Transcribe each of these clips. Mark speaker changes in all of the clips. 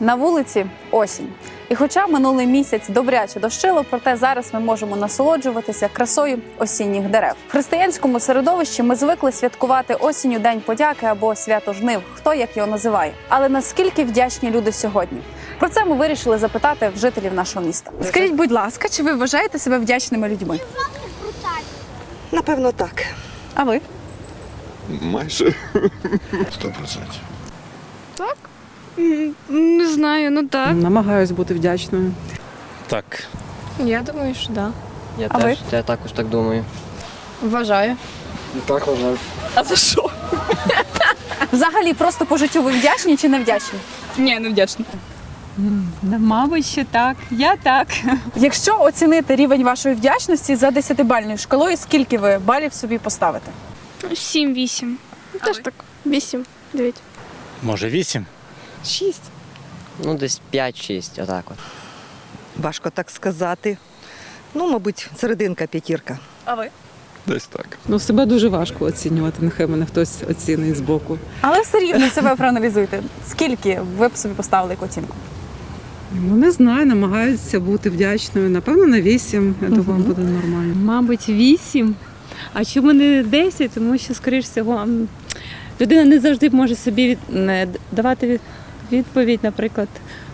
Speaker 1: На вулиці осінь. І хоча минулий місяць добряче дощило, проте зараз ми можемо насолоджуватися красою осінніх дерев. В християнському середовищі ми звикли святкувати осінню День подяки або свято жнив, хто як його називає. Але наскільки вдячні люди сьогодні? Про це ми вирішили запитати в жителів нашого міста. Скажіть, будь ласка, чи ви вважаєте себе вдячними людьми?
Speaker 2: Напевно, так.
Speaker 1: А ви?
Speaker 3: Майже.
Speaker 4: Сто процентів.
Speaker 5: Не знаю, ну так.
Speaker 6: Намагаюсь бути вдячною.
Speaker 7: Так,
Speaker 5: Я думаю, що да.
Speaker 8: Я
Speaker 1: А
Speaker 8: теж я також так думаю.
Speaker 5: Вважаю.
Speaker 7: так вважаю.
Speaker 1: А за що? Взагалі, просто по життю ви вдячні чи не вдячні?
Speaker 5: Ні, не вдячна.
Speaker 9: Мабуть, що так. Я так.
Speaker 1: Якщо оцінити рівень вашої вдячності за 10-бальною шкалою, скільки ви балів собі поставите?
Speaker 5: Сім-вісім. Теж так. Вісім, дев'ять.
Speaker 7: Може, вісім?
Speaker 2: Шість.
Speaker 8: Ну, десь 5-6, отак от.
Speaker 2: Важко так сказати. Ну, мабуть, серединка п'ятірка.
Speaker 1: А ви?
Speaker 3: Десь так.
Speaker 6: Ну, себе дуже важко оцінювати, нехай мене хтось оцінить збоку.
Speaker 1: Але все рівно себе проаналізуйте. Скільки ви б собі поставили яку оцінку?
Speaker 6: Ну, не знаю, намагаюся бути вдячною. Напевно, на вісім. Я думаю, буде нормально.
Speaker 9: Мабуть, вісім. А чому не десять? Тому що, скоріш всього, людина не завжди може собі від- давати від- відповідь, наприклад.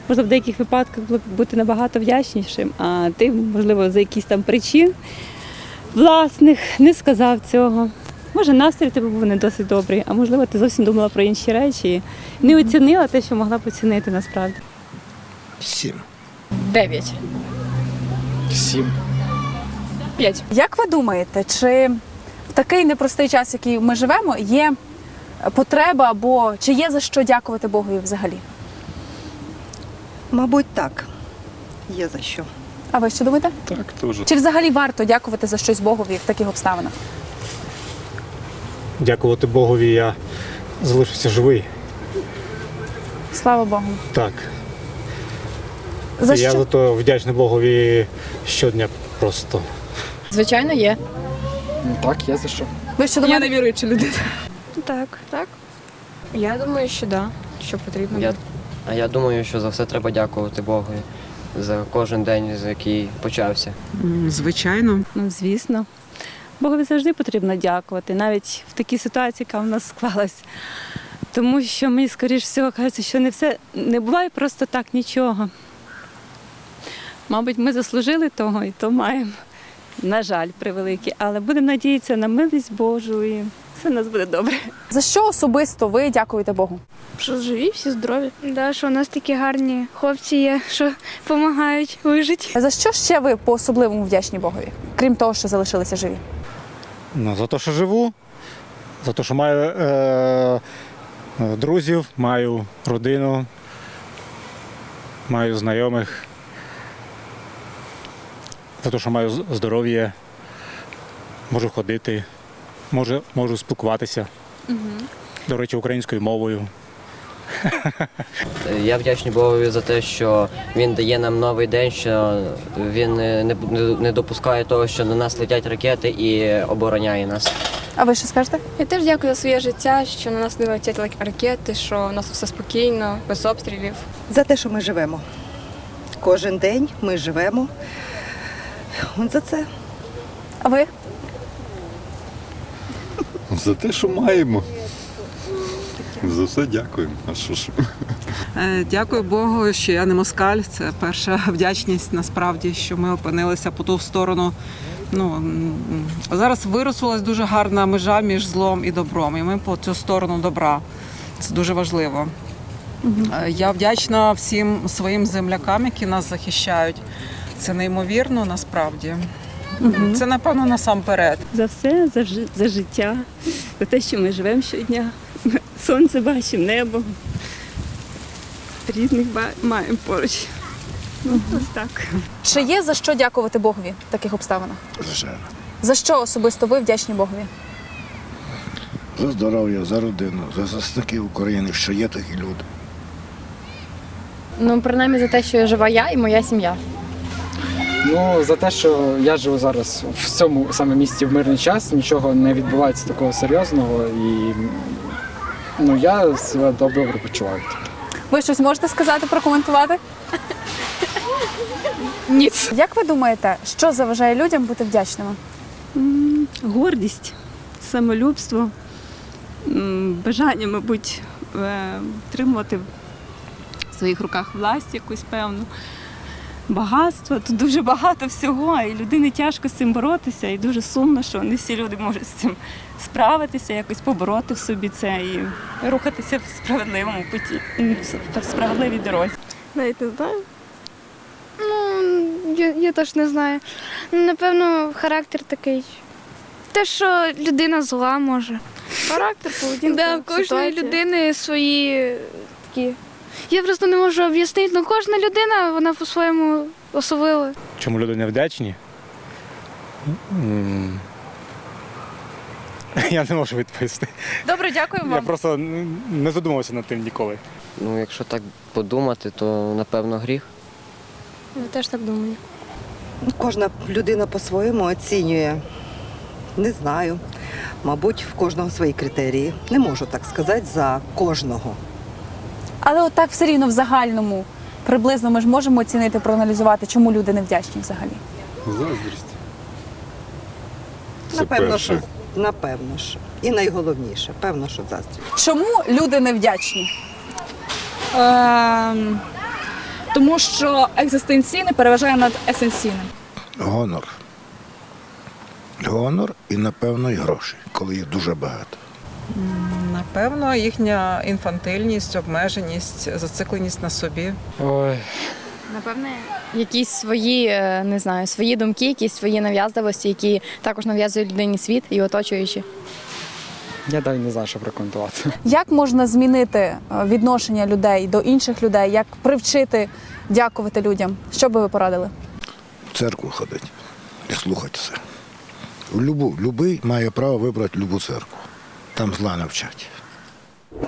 Speaker 9: Можна в деяких випадках бути набагато вдячнішим, а ти, можливо, за якісь там причин власних не сказав цього. Може, настрій тебе був не досить добрий, а можливо, ти зовсім думала про інші речі і не оцінила те, що могла б оцінити насправді.
Speaker 4: Сім.
Speaker 5: Дев'ять.
Speaker 7: Сім.
Speaker 5: П'ять.
Speaker 1: Як ви думаєте, чи в такий непростий час, який ми живемо, є потреба або чи є за що дякувати Богові взагалі?
Speaker 2: Мабуть, так. Є за що.
Speaker 1: А ви що думаєте?
Speaker 3: Так, теж.
Speaker 1: Чи взагалі варто дякувати за щось Богові в таких обставинах?
Speaker 7: Дякувати Богові, я залишився живий.
Speaker 1: Слава Богу.
Speaker 7: Так.
Speaker 1: За
Speaker 7: я
Speaker 1: що?
Speaker 7: за то вдячний Богові щодня просто.
Speaker 5: Звичайно, є.
Speaker 7: Так, є за що.
Speaker 1: Ви що думаєте?
Speaker 5: віруюча людина. Так. Так? Я думаю, що да. Що потрібно.
Speaker 8: Я, а я думаю, що за все треба дякувати Богу за кожен день, за який почався.
Speaker 6: Звичайно.
Speaker 9: Ну, звісно. Богові завжди потрібно дякувати, навіть в такій ситуації, яка в нас склалась. Тому що мені, скоріш всього, кажеться, що не все не буває просто так нічого. Мабуть, ми заслужили того і то маємо. На жаль, превеликі. Але будемо надіятися на милість Божу і все у нас буде добре.
Speaker 1: За що особисто ви дякуєте Богу?
Speaker 5: Що живі, всі здорові.
Speaker 10: Да, що у нас такі гарні хлопці є, що допомагають вижити.
Speaker 1: За що ще ви по-особливому вдячні Богові? Крім того, що залишилися живі?
Speaker 7: Ну, за те, що живу, за те, що маю е, е, друзів, маю родину, маю знайомих, за те, що маю здоров'я, можу ходити, можу, можу спілкуватися. До речі, українською мовою.
Speaker 8: Я вдячний Богові за те, що він дає нам новий день, що він не, не, не допускає того, що на нас летять ракети і обороняє нас.
Speaker 1: А ви що скажете?
Speaker 5: Я теж дякую за своє життя, що на нас не летять ракети, що у нас все спокійно, без обстрілів.
Speaker 2: За те, що ми живемо. Кожен день ми живемо. От за це.
Speaker 1: А ви?
Speaker 3: За те, що маємо. За все дякуємо. А що ж?
Speaker 6: Е, Дякую Богу, що я не москаль. Це перша вдячність насправді, що ми опинилися по ту сторону. Ну зараз виросулась дуже гарна межа між злом і добром, і ми по цю сторону добра. Це дуже важливо. Е, Я вдячна всім своїм землякам, які нас захищають. Це неймовірно насправді. Це напевно насамперед.
Speaker 9: За все, за, за життя, за те, що ми живемо щодня. Сонце бачимо, небо. Рідних ба- маємо поруч. Ну, ось так.
Speaker 1: Чи є за що дякувати Богові в таких обставинах?
Speaker 4: Звичайно.
Speaker 1: За що особисто ви вдячні Богові?
Speaker 4: За здоров'я, за родину, за захисників України, що є такі люди.
Speaker 5: Ну, принаймні за те, що я жива я і моя сім'я.
Speaker 11: Ну, за те, що я живу зараз в цьому саме місці в мирний час, нічого не відбувається такого серйозного і ну, я себе добре почуваю.
Speaker 1: Ви щось можете сказати, прокоментувати?
Speaker 5: Ні.
Speaker 1: Як ви думаєте, що заважає людям бути вдячними?
Speaker 9: Гордість, самолюбство, бажання, мабуть, е, тримувати в своїх руках власть якусь певну. Багатство, тут дуже багато всього, і людині тяжко з цим боротися, і дуже сумно, що не всі люди можуть з цим справитися, якось побороти в собі це і рухатися в справедливому путі, в справедливій дорозі.
Speaker 10: Навіть не знаю. Ну, я, я теж не знаю. Напевно, характер такий. Те, що людина зла може.
Speaker 5: Характер, поведінка,
Speaker 10: Да, в кожної
Speaker 5: ситуація.
Speaker 10: людини свої такі. Я просто не можу об'яснити, ну кожна людина, вона по-своєму особлива.
Speaker 7: Чому люди не вдячні? М, Я не можу відповісти.
Speaker 1: Добре, дякуємо
Speaker 7: Я
Speaker 1: вам.
Speaker 7: просто не задумувався над тим ніколи.
Speaker 8: Ну, якщо так подумати, то напевно гріх.
Speaker 5: Я теж так думаю.
Speaker 2: Кожна людина по-своєму оцінює. Не знаю. Мабуть, в кожного свої критерії. Не можу так сказати за кожного.
Speaker 1: Але отак все рівно в загальному приблизно ми ж можемо оцінити, проаналізувати, чому люди не вдячні взагалі.
Speaker 3: Заздрість. Це
Speaker 2: Напевно,
Speaker 3: перше.
Speaker 2: що напевно що. І найголовніше, певно, що заздрість.
Speaker 1: Чому люди не вдячні?
Speaker 12: Ем, тому що екзистенційне переважає над есенційним.
Speaker 4: Гонор. Гонор і, напевно, і гроші, коли їх дуже багато.
Speaker 6: Напевно, їхня інфантильність, обмеженість, зацикленість на собі.
Speaker 11: Ой,
Speaker 5: Напевне, якісь свої, е, не знаю, свої думки, якісь свої нав'язливості, які також нав'язують людині світ і оточуючі.
Speaker 11: я далі не знаю, що прокоментувати.
Speaker 1: Як можна змінити е, відношення людей до інших людей? Як привчити дякувати людям? Що би ви порадили?
Speaker 4: В церкву ходити і слухати все. Любу, любий має право вибрати любу церкву. Там зла навчать.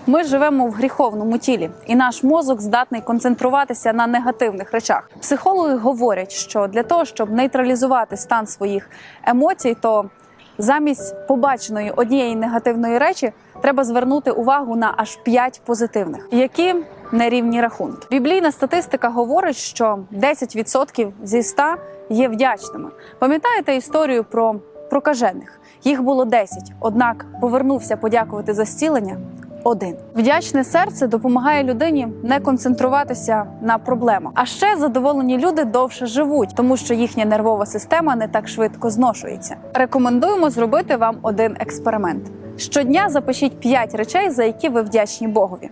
Speaker 1: Ми живемо в гріховному тілі, і наш мозок здатний концентруватися на негативних речах. Психологи говорять, що для того, щоб нейтралізувати стан своїх емоцій, то замість побаченої однієї негативної речі треба звернути увагу на аж п'ять позитивних, які нерівні рахунки. Біблійна статистика говорить, що 10% зі 100 є вдячними. Пам'ятаєте історію про прокажених? Їх було 10, однак повернувся подякувати за зцілення один. Вдячне серце допомагає людині не концентруватися на проблемах. А ще задоволені люди довше живуть, тому що їхня нервова система не так швидко зношується. Рекомендуємо зробити вам один експеримент. Щодня запишіть 5 речей, за які ви вдячні Богові.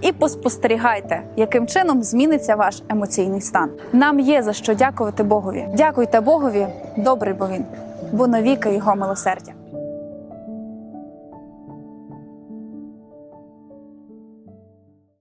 Speaker 1: І поспостерігайте, яким чином зміниться ваш емоційний стан. Нам є за що дякувати Богові. Дякуйте Богові, добрий бо він, бо навіки його милосердя.